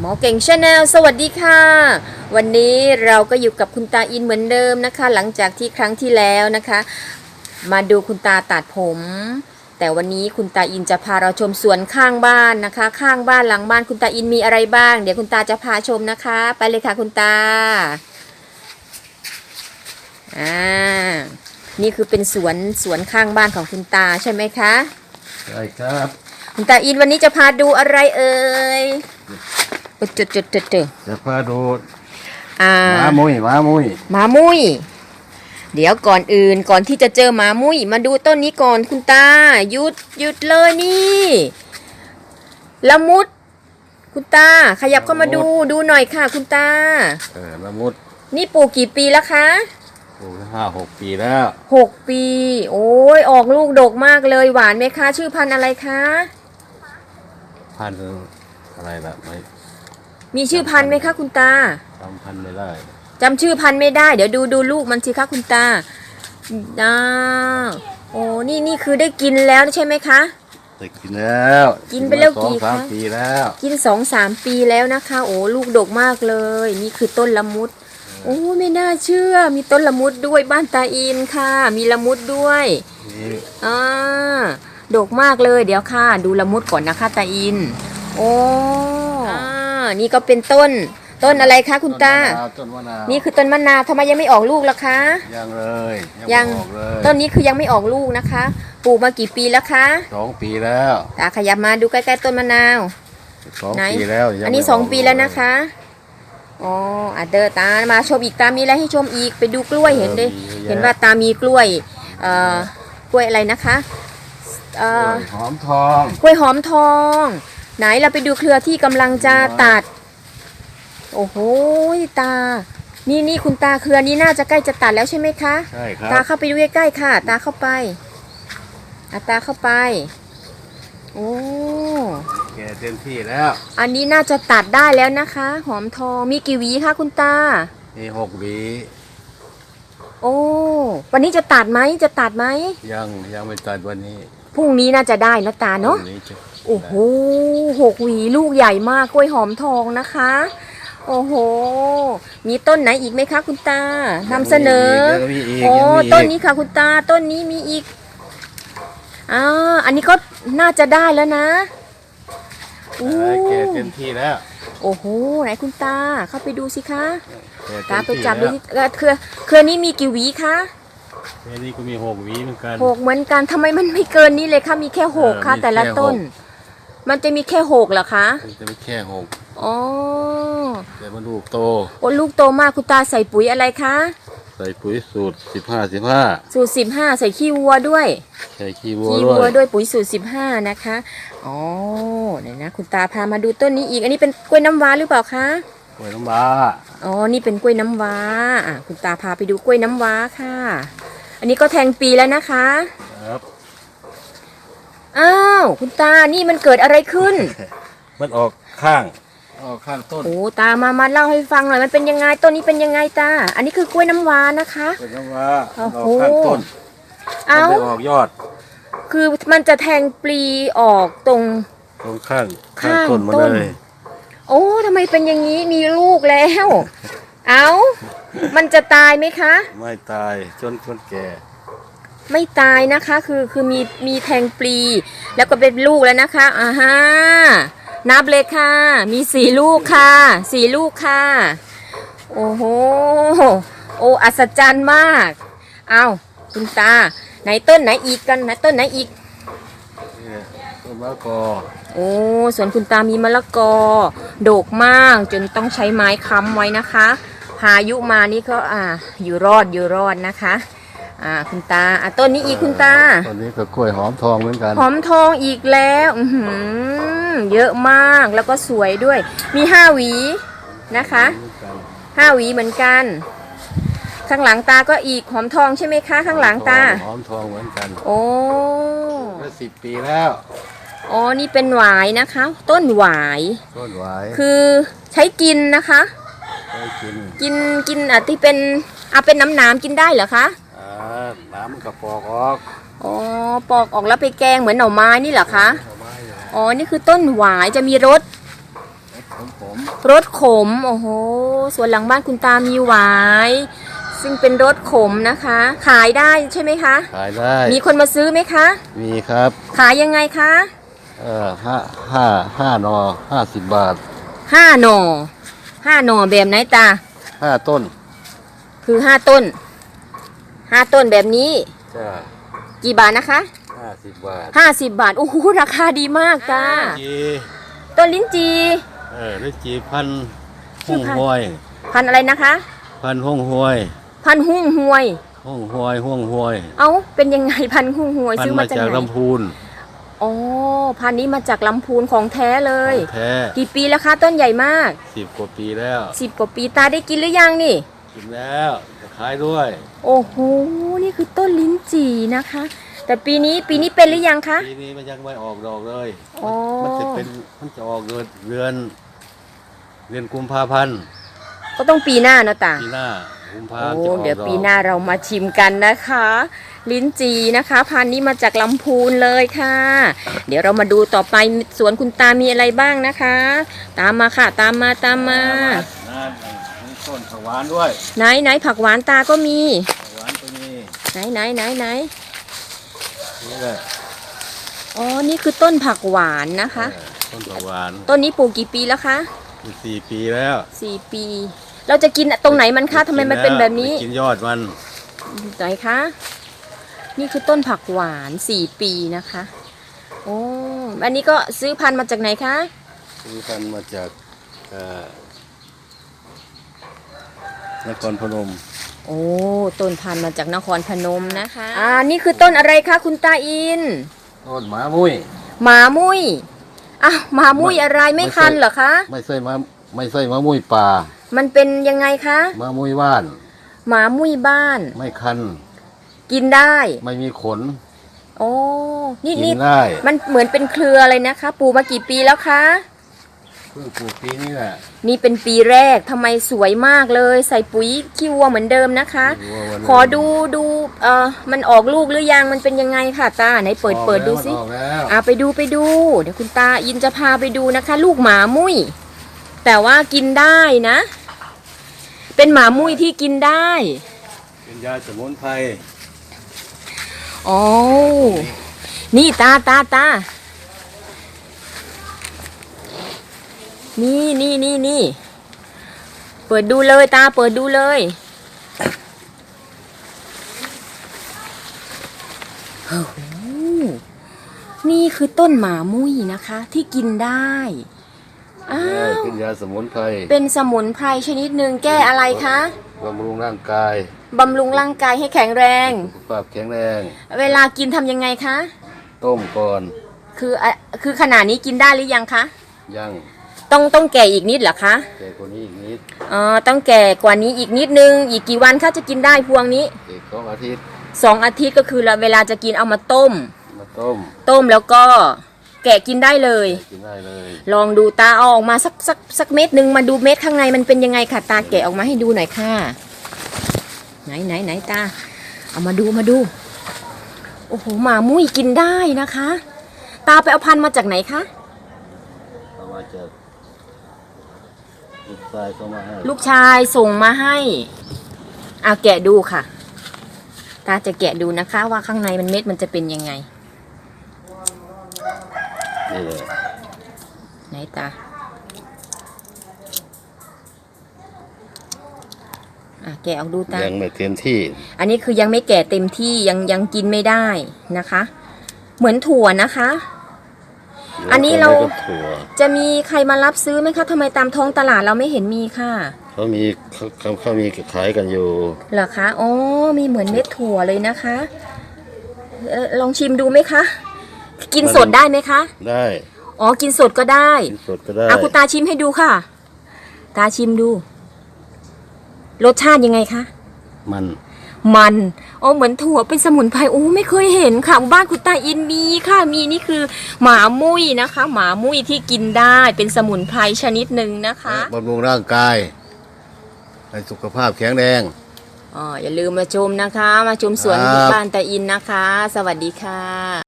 หมอเก่งชาแนลสวัสดีค่ะ วันนี้เราก็อยู่กับคุณตาอินเหมือนเดิมนะคะ หลังจากที่ครั้งที่แล้วนะคะ มาดูคุณตาตัดผม แต่วันนี้คุณตาอินจะพาเราชมสวนข้างบ้านนะคะ ข้างบ้านหลังบ้านคุณตาอินมีอะไรบ้าง เดี๋ยวคุณตาจะพาชมนะคะ ไปเลยค่ะคุณตาอ่านี่คือเป็นสวนสวนข้างบ้านของคุณตาใช่ไหมคะใช่ครับ คุณตาอินวันนี้จะพาดูอะไรเอ่ย จุดจุดจุดจุดจะพาดูอ่าหมามุยหมามุยหมามุ้ยเดี๋ยวก่อนอื่นก่อนที่จะเจอหมามุ้ยมาดูต้นนี้ก่อนคุณตาหยุดหยุดเลยนี่ละมุด คุณตา ขยับเข้ามาดูดูหน่อยค่ะ คุณตา เออละมุด นี่ปลูกกี่ปีแล้วคะปลูกห้าหกปีแล้วหกปี โอ้ยออกลูกดกมากเลยหวานไหมคะ ชื่อพันธุ์อะไรคะ พันธุ์อะไรละไม่ มีชื่อพันธุ์ไหมคะคุณตาจำพันธุ์ไม่ได้จำชื่อพันธุ์ไม่ได้ เดี๋ยวดูดูลูกมันสิคะคุณตาอ้าวโอ้นี่นี่คือได้กินแล้วใช่ไหมคะ แต่กินแล้วกินไปแล้วสองกี่สามครั้ง ปีแล้วกินสองสามปีแล้วนะคะ โอ้ลูกดกมากเลย นี่คือต้นละมุด โอ้ไม่น่าเชื่อ มีต้นละมุดด้วยบ้านตาอินค่ะ มีละมุดด้วยนี่อ่าดกมากเลยเดี๋ยวค่ะ ดูละมุดก่อนนะคะตาอิน โอ้อ่า นี่ก็เป็นต้น ต้นอะไรคะคุณตาต้นมะนาวต้นมะนาวนี่คือต้นมะนาวทำไมยังไม่ออกลูกล่ะคะ ยังเลยยังไม่ออกเลยต้นนี้คือยังไม่ออกลูกนะคะ ปลูกมากี่ปีแล้วคะสองปีแล้วตาขยับมาดูใกล้ๆต้นมะนาวสองไหนปีแล้วยังอันนี้ไม่สองกปีแล้วนะคะอ๋ออะเดอตามาชมอีกตามีอะไรให้ชมอีกไปดูกล้วยเห็นดิเห็นว่าตามีกล้วยเอ่อกล้วยอะไรนะคะเอ่อหอมทองกล้วยหอมทอง ไหนเราไปดูเครือที่กำลังจะตัด โอ้โหตา นี่นี่คุณตาเครือนี้น่าจะใกล้จะตัดแล้วใช่ไหมคะ ใช่ครัตาบเข้าไปดูใกล้ๆค่ะ ตาเข้าไปอะตาเข้าไปโอ้แก่เต็มที่แล้ว อันนี้น่าจะตัดได้แล้วนะคะ หอมทองมีกี่หวีคะคุณตา มีหกหวี โอ้วันนี้จะตัดไหมจะตัดไหมยังยังไม่ตัดวันนี้พรุ่งนี้น่าจะได้แล้วตาเนาะพรุ่งนี้จะ โอ้โหหกหวีลูกใหญ่มากกล้วยหอมทองนะคะ โอ้โห มีต้นไหนอีกไหมคะคุณตานำเสนอยังมีอีกโอ้ยังมีอีก ต้นนี้ค่ะคุณตาต้นนี้มีอีกอ่าอันนี้ก็น่าจะได้แล้วนะเออแก่เต็มที่แล้วโอ้โหไหนคุณตาเข้าไปดูสิคะแก่เต็ตามไปที่จับดูแล้วที่เอ่อเครือเครือนี้มีกี่หวีคะแค่นี้ก็มีหกหวีเหมือนกัน หกเหมือนกันทำไมมันไม่เกินนี้เลยคะมีแค่หกเออค่ะมีแต่ละแค่ต้นหก มันจะมีแค่หกเหรอคะมันจะไม่แค่หกอ๋อแต่มันลูกโต โอ้ลูกโตมากคุณตาใส่ปุ๋ยอะไรคะใส่ปุ๋ยสูตรสิบห้าสิบห้าสูตรสิบห้าใส่ขี้วัวด้วยใส่ขี้วัวขี้ด้วัววยด้วยปุ๋ยสูตรสิบห้านะคะอ๋อเดี๋ยวนะ คุณตาพามาดูต้นนี้อีก อันนี้เป็นกล้วยน้ำว้าหรือเปล่าคะกล้วยน้ำว้าอ๋อนี่เป็นกล้วยน้ำว้าอะคุณตาพาไปดูกล้วยน้ำว้าค่ะ อันนี้ก็แทงปีแล้วนะคะ ครับ อ้าวคุณตานี่มันเกิดอะไรขึ้น มันออกข้างออกข้างต้นโอ้ตามามาเล่าให้ฟังหน่อยมันเป็นยังไงต้นนี้เป็นยังไงตา อันนี้คือกล้วยน้ำว้านะคะกล้วยน้ำว้าโอ้มันอโหอกข้างต้นเอ้ามันไม่ออกยอดคือมันจะแทงปลีออกตรง ตรงข้างข้างต้นมันต้น เลยโอ้ทำไมเป็นอย่างนี้มีลูกแล้ว เอ้า มันจะตายไหมคะ ไม่ตายจนคนแก่ ไม่ตายนะคะ คือคือมีมีแทงปลี แล้วก็เป็นลูกแล้วนะคะอ่าฮะนับเลยค่ะ มีสี่ลูกค่ะสี่ลูกค่ะ โอ้โหโอ้อัศจรรย์มาก เอาคุณตา ไหนต้นไหนอีกกันไหนต้นไหนอีกนี่ต้นมะละกอโอ้สวนคุณตามีมะละกอ โดกมากจนต้องใช้ไม้ค้ำไว้นะคะ พายุมานี่ก็อ่าอยู่รอดอยู่รอดนะคะ อ่าคุณตาอะต้นนี้อีกคุณตาต้นนี้ก็กล้วยหอมทองเหมือนกัน หอมทองอีกแล้วอื้อหือเยอะมากแล้วก็สวยด้วย มีห้าหวีนะคะห้าหวีเหมือนกัน ข้างหลังตาก็อีกหอมทองใช่ไหมคะ ข้างหลังตา หอมทองเหมือนกันโอ้ได้สิบปีแล้วอ๋อนี่เป็นหวายนะคะ ต้นหวาย ต้นหวายคือใช้กินนะคะ ได้กิน กินกินอะที่เป็นเอาเป็นน้ำน้ำๆกินได้เหรอคะ อ่าน้ำมันกระปอกออกอ๋อปอกออกแล้วไปแกงเหมือนหน่อไม้นี่เหรอคะเอาไม้อยู่อ๋อนี่คือต้นหวายจะมีรสผมผมรสขมโอ้โหส่วนหลังบ้านคุณตามีหวาย ซึ่งเป็นรสขมนะคะ ขายได้ใช่ไหมคะ ขายได้ มีคนมาซื้อไหมคะ มีครับขายยังไงคะเออห้าห้าห้าหนอห้าสิบบาทห้าหน่อห้าหน่อแบบไหนตาห้าต้น คือห้าต้น ห้าต้นแบบนี้จ้ากี่บาทนะคะห้าสิบบาทห้าสิบบาทโอ้โหราคาดีมากตาจีต้นลิ้นจีเออได้จีพันชื่ห้อองพันห้วยพันอะไรนะคะ พันห้องห้วยพันหุ่งหวยห้องห้วยห้องห้วย เอ้าเป็นยังไงพันหุ่งหวยพันซื้อมามาจากจากไหนลำพูนอ๋อพันนี้มาจากลำพูนของแท้เลยแท้กี่ปีแล้วคะต้นใหญ่มากสิบกว่าปีแล้วสิบกว่าปีตาได้กินหรือยังนี่กินแล้วจะ ขายด้วย โอ้โห นี่คือต้นลิ้นจี่นะคะ แต่ปีนี้ปีนี้เป็นหรือยังคะ ปีนี้มันยังไม่ออกดอกเลยอ๋อมันจะเป็นมันจะออกเดือนเดือนเดือนกุมภาพันธ์ก็ต้องปีหน้าเนอะตา ปีหน้ากุมภาโอ้ จะออกเดี๋ยวดอกปีหน้าเรามาชิมกันนะคะ ลิ้นจีนะคะ พันธุ์นี้มาจากลำพูนเลยค่ะ เดี๋ยวเรามาดูต่อไปสวนคุณตามีอะไรบ้างนะคะ ตามมาค่ะ ตามมาตามมา นั่นมี ต้นผักหวานด้วยไหนไหนผักหวานตาก็มี ผักหวานตัวนี้ไหนไหนไหนไหนนี่แหละอ๋อ นี่คือต้นผักหวานนะคะ เออต้นผักหวานต้นนี้ปลูกกี่ปีแล้วคะมีสี่ปีแล้วสี่ปี เราจะกินตรงไหนมันคะทำไมมันเป็นแบบนี้ กินยอดมันไหนคะ นี่คือต้นผักหวานสี่ปีนะคะ โอ้ อันนี้ก็ซื้อพันธุ์มาจากไหนคะ ซื้อพันธุ์มาจากเอ่อ นครพนม โอ้ต้นพันธุ์มาจากนครพนมนะคะ อ่านี่คือต้นอะไรคะคุณตาอิน ต้นหมามุ้ยหมามุ้ยอ้าวหมามุ้ยอะไรไม่ไม่ใช่คันเหรอคะ ไม่ใช่มะไม่ใช่มะมุ้ยป่ามันเป็นยังไงคะมะมุ้ยว่าน หมามุ้ยบ้าน ไม่คัน กินได้ ไม่มีขน โอ้นี่กินี่นได้ มันเหมือนเป็นเครือเลยนะคะ ปลูกมากี่ปีแล้วคะเพิ่งปลูกปีนี้แหละนี่เป็นปีแรกทำไมสวยมากเลย ใส่ปุ๋ยขี้วัวเหมือนเดิมนะคะดูว่าวันนี้ขอดูดูเอ่อมันออกลูกหรือยังมันเป็นยังไงค่ะตาไหนเปิดออกเปิดดูแล้วสิ มันออกแล้วอะไปดูไปดู เดี๋ยวคุณตาอินจะพาไปดูนะคะ ลูกหมามุ้ยแต่ว่ากินได้นะ เป็นหมามุ้ยที่กินได้เป็นยาสมุนไพรอ๋อนี่ตาตาตา นี่นี่นี่นี่ เปิดดูเลยตาเปิดดูเลยโอ้โหนี่คือต้นหมามุ้ยนะคะ ที่กินได้ อ้าเออวเป็นยาสมุนไพรเป็นสมุนไพรชนิดหนึ่งแก้อะไรคะบำรุงร่างกายบำรุงร่างกายให้แข็งแรง สุขภาพแข็งแรง เวลากินทำยังไงคะ ต้มก่อนคืออะคือขนาดนี้กินได้หรือยังคะย่าง ต้องต้องแก่อีกนิดเหรอคะแก่กว่านี้อีกนิดอ๋อต้องแก่กว่านี้อีกนิดนึง อีกกี่วันคะจะกินได้พวงนี้อีกสองอาทิตย์สองอาทิตย์ก็คือเวลาจะกินเอามาต้ม มาต้ม ต้มแล้วก็แกะกินได้เลย กินได้เลย ลองดูตาเอาออกมาสักสักสักเม็ดหนึ่งมาดูเม็ดข้างในมันเป็นยังไงค่ะตาแกะออกมาให้ดูหน่อยค่ะ ไหนไหนไหนตา เอามาดูมาดู โอ้โหหมามุ้ยกินได้นะคะ ตาไปเอาพันธุ์มาจากไหนคะเอามาจาก ลูกชายเขามาให้ลูกชายส่งมาให้เอาแกะดูค่ะ ตาจะแกะดูนะคะ ว่าข้างในมันเม็ดมันจะเป็นยังไง นี่เลยไหนตา อะแกะออกดูตา ยังไม่เต็มที่อันนี้คือยังไม่แก่เต็มที่ยังยังกินไม่ได้นะคะ เหมือนถั่วนะคะ อันนี้เราดี๋ยวขไม่ก็ถั่วจะมีใครมารับซื้อไหมคะทำไมตามท้องตลาดเราไม่เห็นมีค่ะเขามีเขาเขาเขามีขายกันอยู่ เหรอคะอ๋อมีเหมือนเม็ดถั่วเลยนะคะเอ่อลองชิมดูไหมคะ กินสดได้ไหมคะ ได้อ๋อ กินสดก็ได้กินสดก็ได้อะคุณตาชิมให้ดูค่ะ ตาชิมดู รสชาติยังไงคะ มัน มันอ๋อเหมือนถั่วเป็นสมุนไพรโอ้ไม่เคยเห็นค่ะบ้านคุณตาอินมีค่ะมีนี่คือหมามุ้ยนะคะ หมามุ้ยที่กินได้เป็นสมุนไพรชนิดหนึ่งนะคะบำรุงร่างกายให้สุขภาพแข็งแรงอ๋ออย่าลืมมาชมนะคะ มาชมสวนครับที่บ้านตาอินนะคะ สวัสดีค่ะ